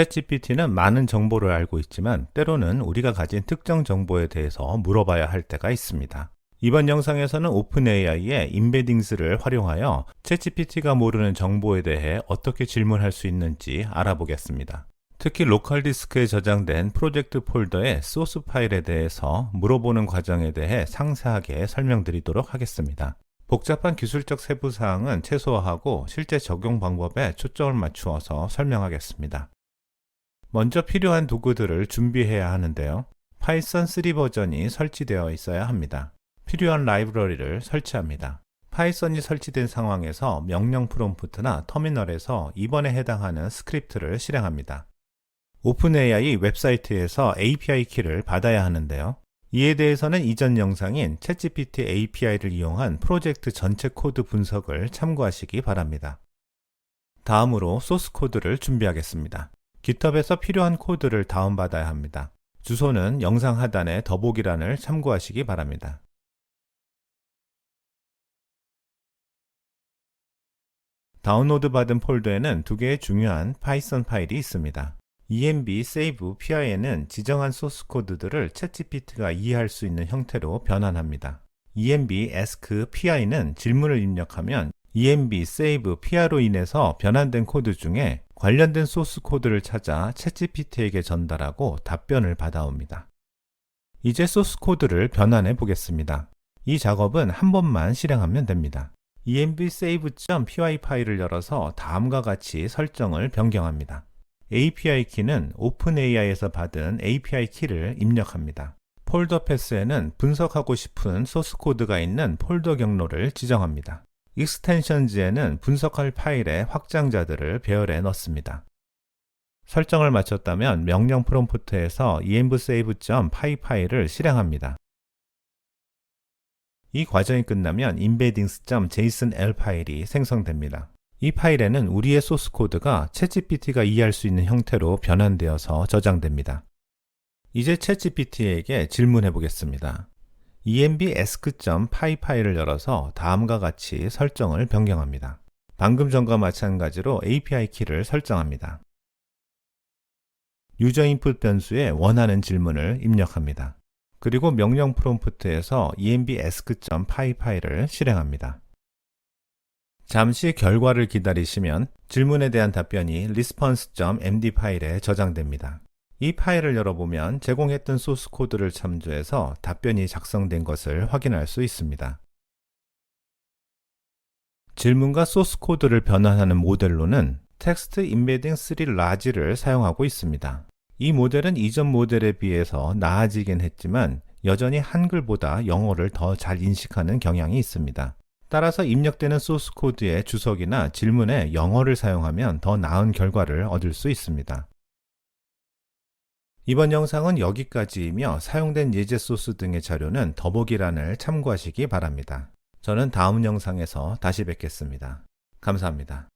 챗GPT는 많은 정보를 알고 있지만 때로는 우리가 가진 특정 정보에 대해서 물어봐야 할 때가 있습니다. 이번 영상에서는 오픈AI의 임베딩스를 활용하여 챗GPT가 모르는 정보에 대해 어떻게 질문할 수 있는지 알아보겠습니다. 특히 로컬 디스크에 저장된 프로젝트 폴더의 소스 파일에 대해서 물어보는 과정에 대해 상세하게 설명드리도록 하겠습니다. 복잡한 기술적 세부 사항은 최소화하고 실제 적용 방법에 초점을 맞추어서 설명하겠습니다. 먼저 필요한 도구들을 준비해야 하는데요. 파이썬 3 버전이 설치되어 있어야 합니다. 필요한 라이브러리를 설치합니다. 파이썬이 설치된 상황에서 명령 프롬프트나 터미널에서 이번에 해당하는 스크립트를 실행합니다. 오픈AI 웹사이트에서 API 키를 받아야 하는데요. 이에 대해서는 이전 영상인 챗GPT API를 이용한 프로젝트 전체 코드 분석을 참고하시기 바랍니다. 다음으로 소스 코드를 준비하겠습니다. GitHub에서 필요한 코드를 다운받아야 합니다. 주소는 영상 하단의 더보기란을 참고하시기 바랍니다. 다운로드 받은 폴더에는 두 개의 중요한 파이썬 파일이 있습니다. env save pi는 지정한 소스 코드들을 챗GPT가 이해할 수 있는 형태로 변환합니다. env ask pi는 질문을 입력하면 env save pi로 인해서 변환된 코드 중에 관련된 소스 코드를 찾아 챗GPT에게 전달하고 답변을 받아옵니다. 이제 소스 코드를 변환해 보겠습니다. 이 작업은 한 번만 실행하면 됩니다. env save.py 파일을 열어서 다음과 같이 설정을 변경합니다. API 키는 오픈AI에서 받은 API 키를 입력합니다. 폴더 패스에는 분석하고 싶은 소스 코드가 있는 폴더 경로를 지정합니다. 익스텐션즈에는 분석할 파일의 확장자들을 배열해 넣습니다. 설정을 마쳤다면 명령 프롬프트에서 envsave.py 파일을 실행합니다. 이 과정이 끝나면 embeddings.jsonl 파일이 생성됩니다. 이 파일에는 우리의 소스 코드가 챗GPT가 이해할 수 있는 형태로 변환되어서 저장됩니다. 이제 챗GPT에게 질문해 보겠습니다. Env ask.py 파일을 열어서 다음과 같이 설정을 변경합니다. 방금 전과 마찬가지로 API 키를 설정합니다. 유저 인풋 변수에 원하는 질문을 입력합니다. 그리고 명령 프롬프트에서 env ask.py 파일을 실행합니다. 잠시 결과를 기다리시면 질문에 대한 답변이 response.md 파일에 저장됩니다. 이 파일을 열어보면 제공했던 소스 코드를 참조해서 답변이 작성된 것을 확인할 수 있습니다. 질문과 소스 코드를 변환하는 모델로는 텍스트 임베딩 3 라지를 사용하고 있습니다. 이 모델은 이전 모델에 비해서 나아지긴 했지만 여전히 한글보다 영어를 더 잘 인식하는 경향이 있습니다. 따라서 입력되는 소스 코드의 주석이나 질문에 영어를 사용하면 더 나은 결과를 얻을 수 있습니다. 이번 영상은 여기까지이며 사용된 예제 소스 등의 자료는 더보기란을 참고하시기 바랍니다. 저는 다음 영상에서 다시 뵙겠습니다. 감사합니다.